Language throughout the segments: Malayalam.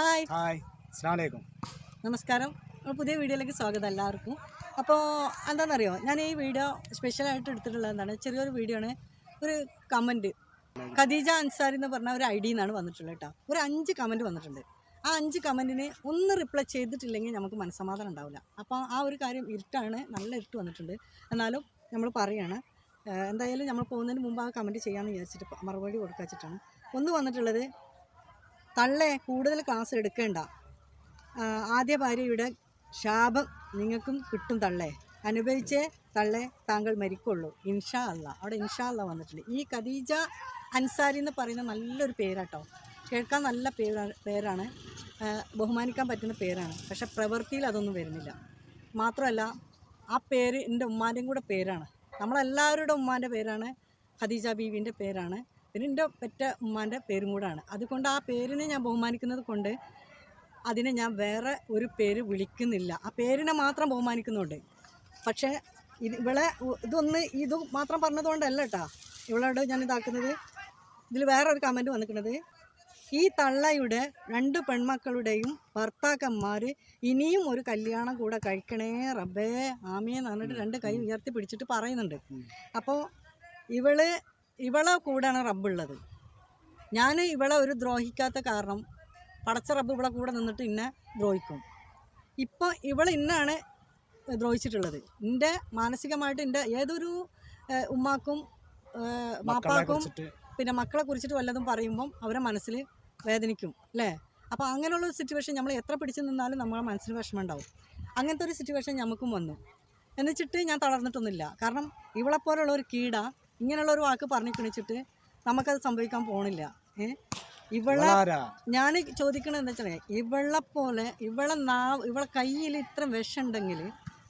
ഹായ്. ഹായ്. അസ്സാമലൈക്കും നമസ്കാരം. പുതിയ വീഡിയോയിലേക്ക് സ്വാഗതം എല്ലാവർക്കും. അപ്പോൾ എന്താണെന്നറിയോ ഞാൻ ഈ വീഡിയോ സ്പെഷ്യലായിട്ട് എടുത്തിട്ടുള്ളത് എന്താണ് ചെറിയൊരു വീഡിയോ ആണ്. ഒരു കമന്റ് ഖദീജ അൻസാരി എന്ന് പറഞ്ഞ ഒരു ഐ ഡിയിൽ എന്നാണ് വന്നിട്ടുള്ളത് കേട്ടോ. ഒരു അഞ്ച് കമന്റ് വന്നിട്ടുണ്ട്. ആ അഞ്ച് കമന്റിന് ഒന്ന് റിപ്ലൈ ചെയ്തിട്ടില്ലെങ്കിൽ നമുക്ക് മനസ്സമാധാനം ഉണ്ടാവില്ല. അപ്പോൾ ആ ഒരു കാര്യം ഇരുട്ടാണ്. നല്ല ഇരുട്ട് വന്നിട്ടുണ്ട്. എന്നാലും നമ്മൾ പറയുകയാണ് എന്തായാലും നമ്മൾ പോകുന്നതിന് മുമ്പ് ആ കമന്റ് ചെയ്യാമെന്ന് വിചാരിച്ചിട്ട് മറുപടി കൊടുക്കാച്ചിട്ടാണ്. ഒന്ന് വന്നിട്ടുള്ളത് തള്ളെ കൂടുതൽ ക്ലാസ് എടുക്കേണ്ട. ആദ്യ ഭാര്യയുടെ ശാപം നിങ്ങൾക്കും കിട്ടും തള്ളേ. അനുഭവിച്ചേ തള്ളെ താങ്കൾ മരിക്കുള്ളൂ. ഇൻഷാ അല്ല അവിടെ ഇൻഷാ അല്ല വന്നിട്ടുണ്ട്. ഈ ഖദീജ അൻസാരി എന്ന് പറയുന്ന നല്ലൊരു പേരാട്ടോ. കേൾക്കാൻ നല്ല പേരാണ്. പേരാണ് ബഹുമാനിക്കാൻ പറ്റുന്ന പേരാണ്. പക്ഷെ പ്രവൃത്തിയിൽ അതൊന്നും വരുന്നില്ല. മാത്രമല്ല ആ പേര് എന്റെ ഉമ്മാന്റെയും കൂടെ പേരാണ്. നമ്മളെല്ലാവരുടെ ഉമ്മാന്റെ പേരാണ് ഖദീജ ബീവിന്റെ പേരാണ്. പിന്നെ എന്റെ പെറ്റ ഉമ്മാന്റെ പേരും കൂടാണ്. അതുകൊണ്ട് ആ പേരിനെ ഞാൻ ബഹുമാനിക്കുന്നത് കൊണ്ട് അതിനെ ഞാൻ വേറെ ഒരു പേര് വിളിക്കുന്നില്ല. ആ പേരിനെ മാത്രം ബഹുമാനിക്കുന്നുണ്ട്. പക്ഷേ ഇത് ഇവളെ ഇതൊന്ന് ഇത് മാത്രം പറഞ്ഞതുകൊണ്ടല്ല കേട്ടോ. ഇവളോട് ഞാൻ ഇതാക്കുന്നത്. ഇതിൽ വേറെ ഒരു കമന്റ് വന്നിരിക്കുന്നത്. ഈ തള്ളയുടെ രണ്ട് പെൺമക്കളുടെയും ഭർത്താക്കന്മാർ ഇനിയും ഒരു കല്യാണം കൂടെ കഴിക്കണേ റബ്ബേ. ആമിയെന്ന് പറഞ്ഞിട്ട് രണ്ട് കൈ ഉയർത്തി പിടിച്ചിട്ട് പറയുന്നുണ്ട്. അപ്പോൾ ഇവൾ ഇവളെ കൂടെയാണ് റബ്ബുള്ളത്. ഞാൻ ഇവളെ ഒരു ദ്രോഹിക്കാത്ത കാരണം പടച്ച റബ്ബ് ഇവളെ കൂടെ നിന്നിട്ട് ഇന്നെ ദ്രോഹിക്കും. ഇപ്പോൾ ഇവൾ ഇന്നാണ് ദ്രോഹിച്ചിട്ടുള്ളത്. എന്റെ മാനസികമായിട്ട് എന്റെ ഏതൊരു ഉമ്മാക്കും മാപ്പാക്കും പിന്നെ മക്കളെ കുറിച്ചിട്ട് വല്ലതും പറയുമ്പം അവരെ മനസ്സിൽ വേദനിക്കും അല്ലേ? അപ്പോൾ അങ്ങനെയുള്ള ഒരു സിറ്റുവേഷൻ നമ്മൾ എത്ര പിടിച്ചു നിന്നാലും നമ്മളെ മനസ്സിന് വിഷമം ഉണ്ടാവും അങ്ങനത്തെ ഒരു സിറ്റുവേഷൻ നമുക്കും വന്നു. എന്നുവെച്ചിട്ട് ഞാൻ തളർന്നിട്ടൊന്നുമില്ല. കാരണം ഇവളെപ്പോലുള്ള ഒരു കീട ഇങ്ങനെയുള്ള ഒരു വാക്ക് പറഞ്ഞു കിണിച്ചിട്ട് നമുക്കത് സംഭവിക്കാൻ പോണില്ല. ഏ? ഇവളെ ഞാൻ ചോദിക്കണത് എന്താ വെച്ചാൽ ഇവളെ പോലെ ഇവളെ നാവ് ഇവളെ കയ്യിൽ ഇത്ര വിഷം ഉണ്ടെങ്കിൽ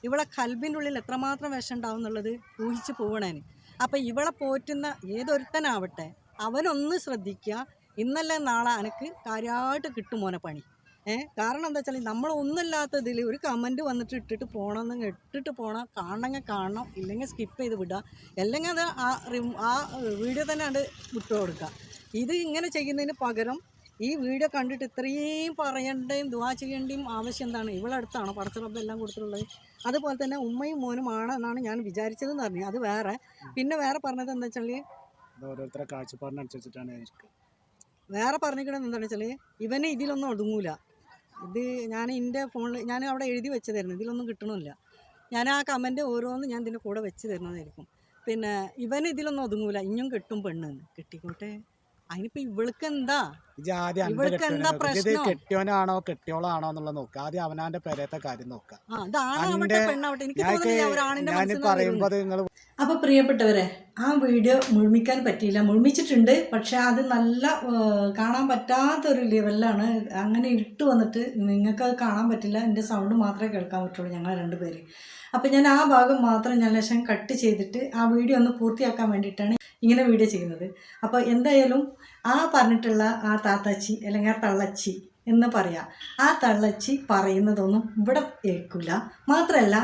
ഇവളെ കൽബിന്റെ ഉള്ളിൽ എത്രമാത്രം വിഷം ഉണ്ടാവും എന്നുള്ളത് ഊഹിച്ച് പോകണേന് അപ്പം ഇവളെ പോറ്റുന്ന ഏതൊരുത്തനാവട്ടെ അവനൊന്ന് ശ്രദ്ധിക്കുക ഇന്നല്ലേ നാളെ എനിക്ക് കാര്യമായിട്ട് കിട്ടും മോനെ പണി. ഏ? കാരണം എന്താ വെച്ചാൽ നമ്മൾ ഒന്നുമില്ലാത്തതിൽ ഒരു കമന്റ് വന്നിട്ട് ഇട്ടിട്ട് പോകണമെന്ന് ഇട്ടിട്ട് പോകണം കാണണമെങ്കിൽ കാണണം. ഇല്ലെങ്കിൽ സ്കിപ്പ് ചെയ്ത് വിടുക അല്ലെങ്കിൽ അത് ആ ആ വീഡിയോ തന്നെ അത് വിട്ടു കൊടുക്കുക ഇത് ഇങ്ങനെ ചെയ്യുന്നതിന് പകരം ഈ വീഡിയോ കണ്ടിട്ട് ഇത്രയും പറയേണ്ടയും ദുവാ ചെയ്യേണ്ടയും ആവശ്യം എന്താണ്? ഇവളടുത്താണ് പടച്ചുറപ്പ് എല്ലാം കൊടുത്തിട്ടുള്ളത്? അതുപോലെ തന്നെ ഉമ്മയും മോനും ആണ് എന്നാണ് ഞാൻ വിചാരിച്ചതെന്ന് പറഞ്ഞു അത് വേറെ. പിന്നെ വേറെ പറഞ്ഞത് എന്താ വെച്ചാൽ ഇത് ഓരോരുത്തരെ കാഴ്ചപ്പാടിനനുസരിച്ചിട്ടാണ് വേറെ പറഞ്ഞിരിക്കണത് എന്താണെന്ന് വെച്ചാൽ ഇവനെ ഇതിലൊന്നും ഒതുങ്ങൂല. ഇത് ഞാൻ എന്റെ ഫോണിൽ ഞാൻ അവിടെ എഴുതി വെച്ചതായിരുന്നു. ഇതിലൊന്നും കിട്ടണമില്ല ഞാൻ ആ കമന്റ് ഓരോന്നും ഞാൻ ഇതിന്റെ കൂടെ വെച്ച് തരുന്നതായിരിക്കും. പിന്നെ ഇവൻ ഇതിലൊന്നും ഒതുങ്ങൂല. ഇനിയും കിട്ടും പെണ്ണ് കിട്ടിക്കോട്ടെ. അതിനിപ്പോൾ ഇവൾക്ക് എന്താ? ഇവൾക്ക് എന്താ പ്രശ്നം? കെട്ടിയോനാണോ കെട്ടിയോളാണോ എന്നുള്ളത് നോക്കുക ആദ്യം അവനാന്റെ പേരത്തെ കാര്യം നോക്കുക പറയുമ്പോൾ നിങ്ങൾ അപ്പോൾ പ്രിയപ്പെട്ടവരെ ആ വീഡിയോ മുഴുമിക്കാൻ പറ്റിയില്ല. മുഴുമിച്ചിട്ടുണ്ട് പക്ഷെ അത് നല്ല കാണാൻ പറ്റാത്തൊരു ലെവലിലാണ് അങ്ങനെ ഇട്ട് വന്നിട്ട് നിങ്ങൾക്ക് അത് കാണാൻ പറ്റില്ല. എന്റെ സൗണ്ട് മാത്രമേ കേൾക്കാൻ പറ്റുള്ളൂ ഞങ്ങൾ രണ്ടുപേര് അപ്പോൾ ഞാൻ ആ ഭാഗം മാത്രം ഞാൻ ലക്ഷം കട്ട് ചെയ്തിട്ട് ആ വീഡിയോ ഒന്ന് പൂർത്തിയാക്കാൻ വേണ്ടിയിട്ടാണ് ഇങ്ങനെ വീഡിയോ ചെയ്യുന്നത്. അപ്പോൾ എന്തായാലും ആ പറഞ്ഞിട്ടുള്ള ആ താത്താച്ചി അല്ലെങ്കിൽ ആ തള്ളച്ചി എന്ന് പറയാം. ആ തള്ളച്ചി പറയുന്നതൊന്നും ഇവിടെ കേൾക്കില്ല മാത്രമല്ല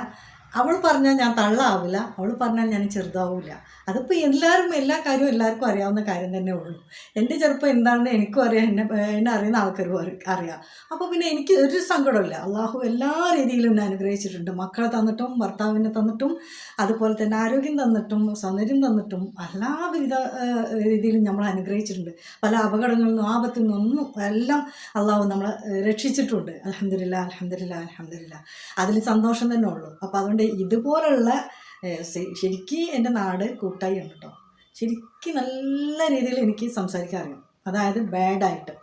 അവൾ പറഞ്ഞാൽ ഞാൻ തള്ളാവില്ല അവൾ പറഞ്ഞാൽ ഞാൻ ചെറുതാവില്ല. അതിപ്പോൾ എല്ലാവരും എല്ലാ കാര്യവും എല്ലാവർക്കും അറിയാവുന്ന കാര്യം തന്നെ ഉള്ളൂ. എന്റെ ചെറുപ്പം എന്താണെന്ന് എനിക്കും അറിയാം എന്നെ എന്നെ അറിയുന്ന ആൾക്കാരും അറി- അറിയാം. അപ്പോൾ പിന്നെ എനിക്ക് ഒരു സങ്കടമില്ല അള്ളാഹു എല്ലാ രീതിയിലും എന്നെ അനുഗ്രഹിച്ചിട്ടുണ്ട്. മക്കളെ തന്നിട്ടും ഭർത്താവിനെ തന്നിട്ടും അതുപോലെ തന്നെ ആരോഗ്യം തന്നിട്ടും സൗന്ദര്യം തന്നിട്ടും എല്ലാവിധ രീതിയിലും നമ്മൾ അനുഗ്രഹിച്ചിട്ടുണ്ട്. പല അപകടങ്ങളിൽ നിന്നും ആപത്തിൽ നിന്നൊന്നും എല്ലാം അള്ളാഹു നമ്മളെ രക്ഷിച്ചിട്ടുണ്ട്. അലഹമില്ല അലഹമില്ല അലഹമില്ല അതിൽ സന്തോഷം തന്നെ ഉള്ളൂ. അപ്പോൾ അതുകൊണ്ട് ഇതുപോലുള്ള ശരിക്കും എന്റെ നാട് കൂട്ടായി ഉണ്ട് കേട്ടോ ശരിക്കും നല്ല രീതിയിൽ എനിക്ക് സംസാരിക്കാൻ അറിയാം. അതായത് ബാഡായിട്ട്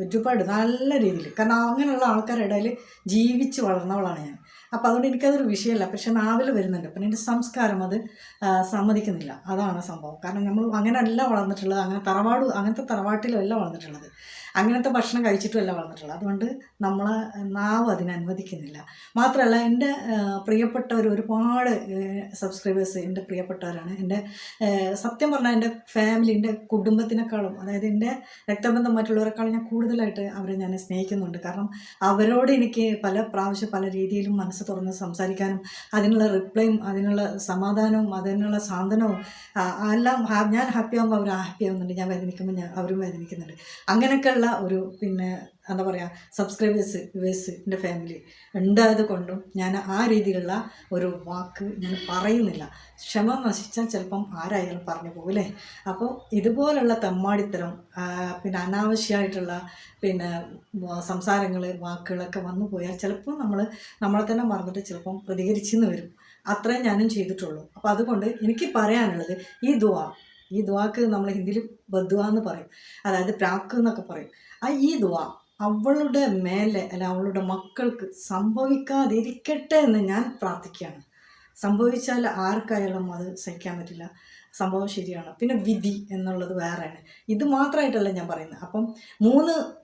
ഒരുപാട് നല്ല രീതിയിൽ. കാരണം അങ്ങനെയുള്ള ആൾക്കാരുടെ ഇടയിൽ ജീവിച്ച് വളർന്നവളാണ് ഞാൻ. അപ്പോൾ അതുകൊണ്ട് എനിക്കതൊരു വിഷയമല്ല. പക്ഷെ നാവിൽ വരുന്നുണ്ട്. പിന്നെ എന്റെ സംസ്കാരം അത് സമ്മതിക്കുന്നില്ല. അതാണ് സംഭവം. കാരണം നമ്മൾ അങ്ങനെയല്ല വളർന്നിട്ടുള്ളത്. അങ്ങനെ തറവാട് അങ്ങനത്തെ തറവാട്ടിലല്ല വളർന്നിട്ടുള്ളത്. അങ്ങനത്തെ ഭക്ഷണം കഴിച്ചിട്ടുമല്ല വളർന്നിട്ടുള്ളത്. അതുകൊണ്ട് നമ്മളെ നാവ് അതിന് അനുവദിക്കുന്നില്ല. മാത്രമല്ല എന്റെ പ്രിയപ്പെട്ടവർ ഒരുപാട് സബ്സ്ക്രൈബേഴ്സ് എന്റെ പ്രിയപ്പെട്ടവരാണ്. എന്റെ സത്യം പറഞ്ഞാൽ എന്റെ ഫാമിലി എന്റെ കുടുംബത്തിനേക്കാളും അതായത് എന്റെ രക്തബന്ധം മറ്റുള്ളവരെക്കാളും ഞാൻ കൂടുതലായിട്ട് അവരെ ഞാൻ സ്നേഹിക്കുന്നുണ്ട്. കാരണം അവരോട് എനിക്ക് പല പ്രാവശ്യം പല രീതിയിലും മനസ്സ് തുറന്ന് സംസാരിക്കാനും അതിനുള്ള റിപ്ലൈയും അതിനുള്ള സമാധാനവും അതിനുള്ള സാന്ത്വനവും എല്ലാം ഞാൻ ഹാപ്പി ആകുമ്പോൾ അവർ ഹാപ്പി ആവുന്നുണ്ട്. ഞാൻ വേദനിക്കുമ്പോൾ ഞാൻ അവരും വേദനിക്കുന്നുണ്ട്. അങ്ങനെയൊക്കെയുള്ള ഒരു പിന്നെ എന്താ പറയുക സബ്സ്ക്രൈബേഴ്സ് വ്യൂവേഴ്സ് എന്റെ ഫാമിലി ഉണ്ടായത് കൊണ്ടും ഞാൻ ആ രീതിയിലുള്ള ഒരു വാക്ക് ഞാൻ പറയുന്നില്ല. ക്ഷമ നശിച്ചാൽ ചിലപ്പം ആരായാലും പറഞ്ഞു പോകില്ലേ അപ്പോൾ ഇതുപോലുള്ള തെമ്മാടിത്തരം പിന്നെ അനാവശ്യമായിട്ടുള്ള പിന്നെ സംസാരങ്ങൾ വാക്കുകളൊക്കെ വന്നു പോയാൽ ചിലപ്പോൾ നമ്മൾ നമ്മളെ തന്നെ മറന്നിട്ട് ചിലപ്പം പ്രതികരിച്ചെന്ന് വരും. അത്രയും ഞാനും ചെയ്തിട്ടുള്ളൂ. അപ്പോൾ അതുകൊണ്ട് എനിക്ക് പറയാനുള്ളത് ഈ ദുവാ ഈ ദുവാക്ക് നമ്മൾ ഹിന്ദിയിൽ ബദ്വ എന്ന് പറയും. അതായത് പ്രാക്ക് എന്നൊക്കെ പറയും. ആ ഈ ദുവാ അവളുടെ മേലെ അല്ല അവളുടെ മക്കൾക്ക് സംഭവിക്കാതിരിക്കട്ടെ എന്ന് ഞാൻ പ്രാർത്ഥിക്കുകയാണ്. സംഭവിച്ചാൽ ആർക്കായാലും അത് സഹിക്കാൻ പറ്റില്ല. സംഭവം ശരിയാണ്. പിന്നെ വിധി എന്നുള്ളത് വേറെയാണ്. ഇത് മാത്രമായിട്ടല്ല ഞാൻ പറയുന്നത്. അപ്പം മൂന്ന്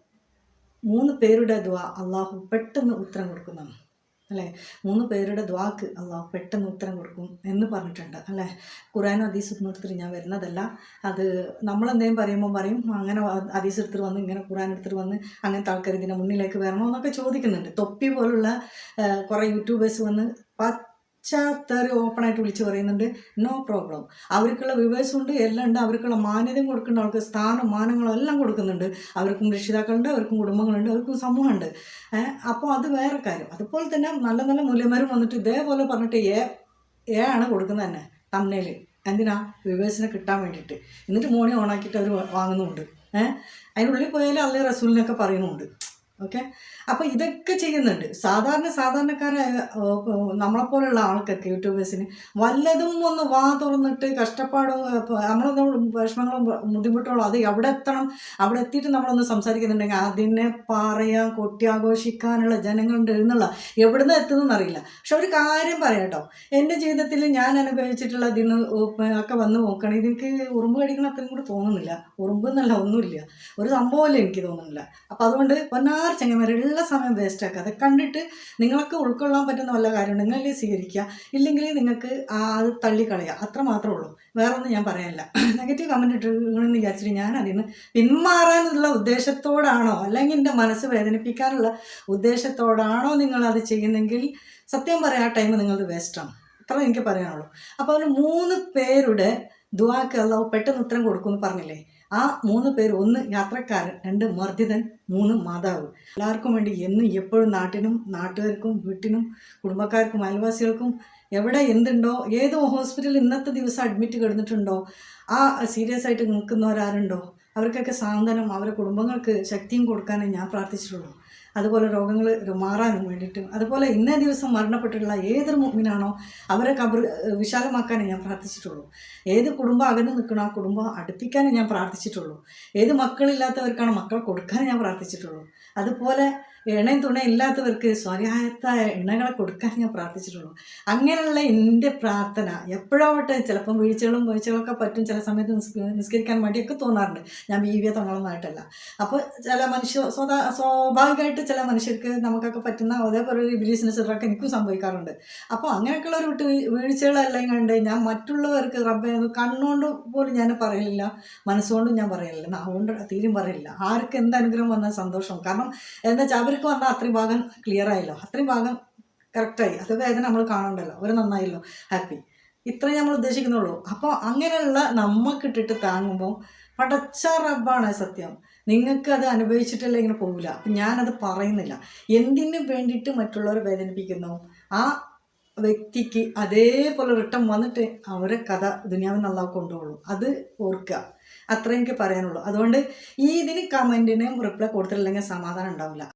മൂന്ന് പേരുടെ ദ്വാ അള്ളാഹു പെട്ടെന്ന് ഉത്തരം കൊടുക്കുന്നതാണ് അല്ലേ? മൂന്ന് പേരുടെ ദ്വാക്ക് അള്ളാഹു പെട്ടെന്ന് ഉത്തരം കൊടുക്കും എന്ന് പറഞ്ഞിട്ടുണ്ട് അല്ലേ? ഖുറാൻ ഹദീസ് എടുത്തിട്ട് ഞാൻ വരുന്നതല്ല. അത് നമ്മളെന്തെങ്കിലും പറയുമ്പോൾ പറയും അങ്ങനെ ഹദീസ് എടുത്തിട്ട് വന്ന് ഇങ്ങനെ ഖുറാൻ എടുത്തിട്ട് വന്ന് അങ്ങനത്തെ ആൾക്കാർ ഇതിന്റെ മുന്നിലേക്ക് വരണമെന്നൊക്കെ ചോദിക്കുന്നുണ്ട്. തൊപ്പി പോലുള്ള കുറേ യൂട്യൂബേഴ്സ് വന്ന് പശ്ചാത്തറി ഓപ്പണായിട്ട് വിളിച്ച് പറയുന്നുണ്ട്. നോ പ്രോബ്ലം അവർക്കുള്ള വിവേഴ്സും ഉണ്ട് എല്ലാം ഉണ്ട്. അവർക്കുള്ള മാന്യതയും കൊടുക്കുന്നുണ്ട്. അവർക്ക് സ്ഥാനം മാനങ്ങളും എല്ലാം കൊടുക്കുന്നുണ്ട്. അവർക്കും രക്ഷിതാക്കളുണ്ട് അവർക്കും കുടുംബങ്ങളുണ്ട് അവർക്കും സമൂഹമുണ്ട്. അപ്പോൾ അത് വേറെ കാര്യം. അതുപോലെ തന്നെ നല്ല നല്ല മൂല്യന്മാരും വന്നിട്ട് ഇതേപോലെ പറഞ്ഞിട്ട് ഏ ഏ ആണ് കൊടുക്കുന്നത് തന്നെ തമ്മനയിൽ എന്തിനാ? വിവേഴ്സിനെ കിട്ടാൻ വേണ്ടിയിട്ട്. എന്നിട്ട് മോണി ഓണാക്കിയിട്ട് അവർ വാങ്ങുന്നുമുണ്ട് ഏഹ് അതിനുള്ളിൽ പോയാലും അല്ലേ റസൂലിനൊക്കെ പറയുന്നുമുണ്ട് ഓക്കെ? അപ്പോൾ ഇതൊക്കെ ചെയ്യുന്നുണ്ട്. സാധാരണ സാധാരണക്കാരായ നമ്മളെപ്പോലുള്ള ആൾക്കൊക്കെ യൂട്യൂബേഴ്സിന് വല്ലതും ഒന്ന് വാ തുറന്നിട്ട് കഷ്ടപ്പാടും നമ്മളൊന്നും വിഷമങ്ങളും ബുദ്ധിമുട്ടുകളും അത് എവിടെ എത്തണം അവിടെ എത്തിയിട്ട് നമ്മളൊന്ന് സംസാരിക്കുന്നുണ്ടെങ്കിൽ അതിനെ പറയാൻ കൊട്ടിയാഘോഷിക്കാനുള്ള ജനങ്ങളുണ്ട് എന്നുള്ള എവിടുന്ന് എത്തുന്നതെന്ന് അറിയില്ല. പക്ഷെ ഒരു കാര്യം പറയാട്ടോ എന്റെ ജീവിതത്തിൽ ഞാൻ അനുഭവിച്ചിട്ടുള്ള ഇതിന് ഒക്കെ വന്ന് നോക്കുകയാണെങ്കിൽ ഇതെനിക്ക് ഉറുമ്പ് കടിക്കണം അത്രയും കൂടി തോന്നുന്നില്ല. ഉറുമ്പ് എന്നല്ല ഒന്നുമില്ല. ഒരു സംഭവമല്ല എനിക്ക് തോന്നുന്നില്ല. അപ്പോൾ അതുകൊണ്ട് പൊന്നാർ ചെങ്ങന്മാരെ എല്ലാ സമയം വേസ്റ്റ് ആക്കുക. അത് കണ്ടിട്ട് നിങ്ങൾക്ക് ഉൾക്കൊള്ളാൻ പറ്റുന്ന വല്ല കാര്യം നിങ്ങളെ സ്വീകരിക്കുക. ഇല്ലെങ്കിൽ നിങ്ങൾക്ക് അത് തള്ളിക്കളയുക. അത്ര മാത്രമേ ഉള്ളൂ. വേറെ ഒന്നും ഞാൻ പറയാനില്ല. നെഗറ്റീവ് കമന്റ് ഇട്ടിരിക്കണമെന്ന് വിചാരിച്ചിട്ട് ഞാൻ അതിൽ നിന്ന് പിന്മാറാനുള്ള ഉദ്ദേശത്തോടാണോ അല്ലെങ്കിൽ എന്റെ മനസ്സ് വേദനിപ്പിക്കാനുള്ള ഉദ്ദേശത്തോടാണോ നിങ്ങളത് ചെയ്യുന്നെങ്കിൽ സത്യം പറയാം ആ ടൈം നിങ്ങളത് വേസ്റ്റാണ് അത്ര എനിക്ക് പറയാനുള്ളൂ. അപ്പോൾ അവർ മൂന്ന് പേരുടെ ദുവാക്ക് അള്ളാഹു പെട്ടെന്ന് ഉത്തരം കൊടുക്കുമെന്ന് പറഞ്ഞില്ലേ? ആ മൂന്ന് പേര് ഒന്ന് യാത്രക്കാരൻ രണ്ട് മർദ്ദിതൻ മൂന്ന് മാതാവ്. എല്ലാവർക്കും വേണ്ടി എന്നും എപ്പോഴും നാട്ടിനും നാട്ടുകാർക്കും വീട്ടിനും കുടുംബക്കാർക്കും അയൽവാസികൾക്കും എവിടെ എന്തുണ്ടോ ഏത് ഹോസ്പിറ്റലിൽ ഇന്നത്തെ ദിവസം അഡ്മിറ്റ് കിടന്നിട്ടുണ്ടോ ആ സീരിയസ് ആയിട്ട് നിൽക്കുന്നവരാരുണ്ടോ അവർക്കൊക്കെ സാന്ത്വനം അവരുടെ കുടുംബങ്ങൾക്ക് ശക്തിയും കൊടുക്കാനേ ഞാൻ പ്രാർത്ഥിച്ചിട്ടുള്ളൂ. അതുപോലെ രോഗങ്ങൾ മാറാനും വേണ്ടിയിട്ടും. അതുപോലെ ഇന്നേ ദിവസം മരണപ്പെട്ടിട്ടുള്ള ഏതൊരു മുമ്പിനാണോ അവരെ കബർ വിശാലമാക്കാനേ ഞാൻ പ്രാർത്ഥിച്ചിട്ടുള്ളൂ. ഏത് കുടുംബം അകന്ന് നിൽക്കണോ ആ കുടുംബം അടുപ്പിക്കാനേ ഞാൻ പ്രാർത്ഥിച്ചിട്ടുള്ളൂ. ഏത് മക്കളില്ലാത്തവർക്കാണ് മക്കളെ കൊടുക്കാനേ ഞാൻ പ്രാർത്ഥിച്ചിട്ടുള്ളൂ. അതുപോലെ ഇണയും തുണയും ഇല്ലാത്തവർക്ക് സ്വരായത്തായ ഇണകളെ കൊടുക്കാൻ ഞാൻ പ്രാർത്ഥിച്ചിട്ടുള്ളൂ. അങ്ങനെയുള്ള എന്റെ പ്രാർത്ഥന എപ്പോഴാവട്ടെ ചിലപ്പം വീഴ്ചകളും വീഴ്ചകളൊക്കെ പറ്റും ചില സമയത്ത് നിസ്ക- നിസ്കരിക്കാൻ മടിയൊക്കെ തോന്നാറുണ്ട്. ഞാൻ ബീവിയെ തങ്ങളൊന്നായിട്ടല്ല അപ്പോൾ ചില മനുഷ്യ സ്വതാ സ്വാഭാവികമായിട്ട് ചില മനുഷ്യർക്ക് നമുക്കൊക്കെ പറ്റുന്ന അതേപോലെ ഒരു ബിലീസിന് ചെറുതൊക്കെ എനിക്കും സംഭവിക്കാറുണ്ട്. അപ്പോൾ അങ്ങനെയൊക്കെയുള്ള ഒരു വിട്ട് വീഴ്ചകളെല്ലാം കണ്ട് ഞാൻ മറ്റുള്ളവർക്ക് റബ്ബെ കണ്ണുകൊണ്ട് പോലും ഞാൻ പറയലില്ല മനസ്സുകൊണ്ടും ഞാൻ പറയലില്ല നാവുകൊണ്ട് തീരും പറയില്ല ആർക്ക് എന്ത് അനുഗ്രഹം വന്നാൽ സന്തോഷം. കാരണം എന്താ വെച്ചാൽ അവർക്ക് വന്നാൽ അത്രയും ഭാഗം ക്ലിയർ ആയല്ലോ. അത്രയും ഭാഗം കറക്റ്റായി അത് വേദന നമ്മൾ കാണണ്ടല്ലോ അവർ നന്നായല്ലോ. ഹാപ്പി ഇത്രയും നമ്മൾ ഉദ്ദേശിക്കുന്നുള്ളൂ. അപ്പോൾ അങ്ങനെയുള്ള നമ്മക്കിട്ടിട്ട് താങ്ങുമ്പോൾ പടച്ച റബ്ബാണ് സത്യം. നിങ്ങൾക്ക് അത് അനുഭവിച്ചിട്ടല്ലേ ഇങ്ങനെ പോകില്ല അപ്പം ഞാനത് പറയുന്നില്ല. എന്തിനു വേണ്ടിയിട്ട് മറ്റുള്ളവർ വേദനിപ്പിക്കുന്നു? ആ വ്യക്തിക്ക് അതേപോലെ റിട്ടേൺ വന്നിട്ട് അവരെ കഥ ദുനിയാവിൽ നന്നാവ് കൊണ്ടുപോകുള്ളൂ. അത് ഓർക്കുക. അത്രേ എനിക്ക് പറയാനുള്ളൂ. അതുകൊണ്ട് ഈ ഇതിന് കമന്റിനും റിപ്ലൈ കൊടുത്തിട്ടില്ലെങ്കിൽ സമാധാനം ഉണ്ടാവില്ല.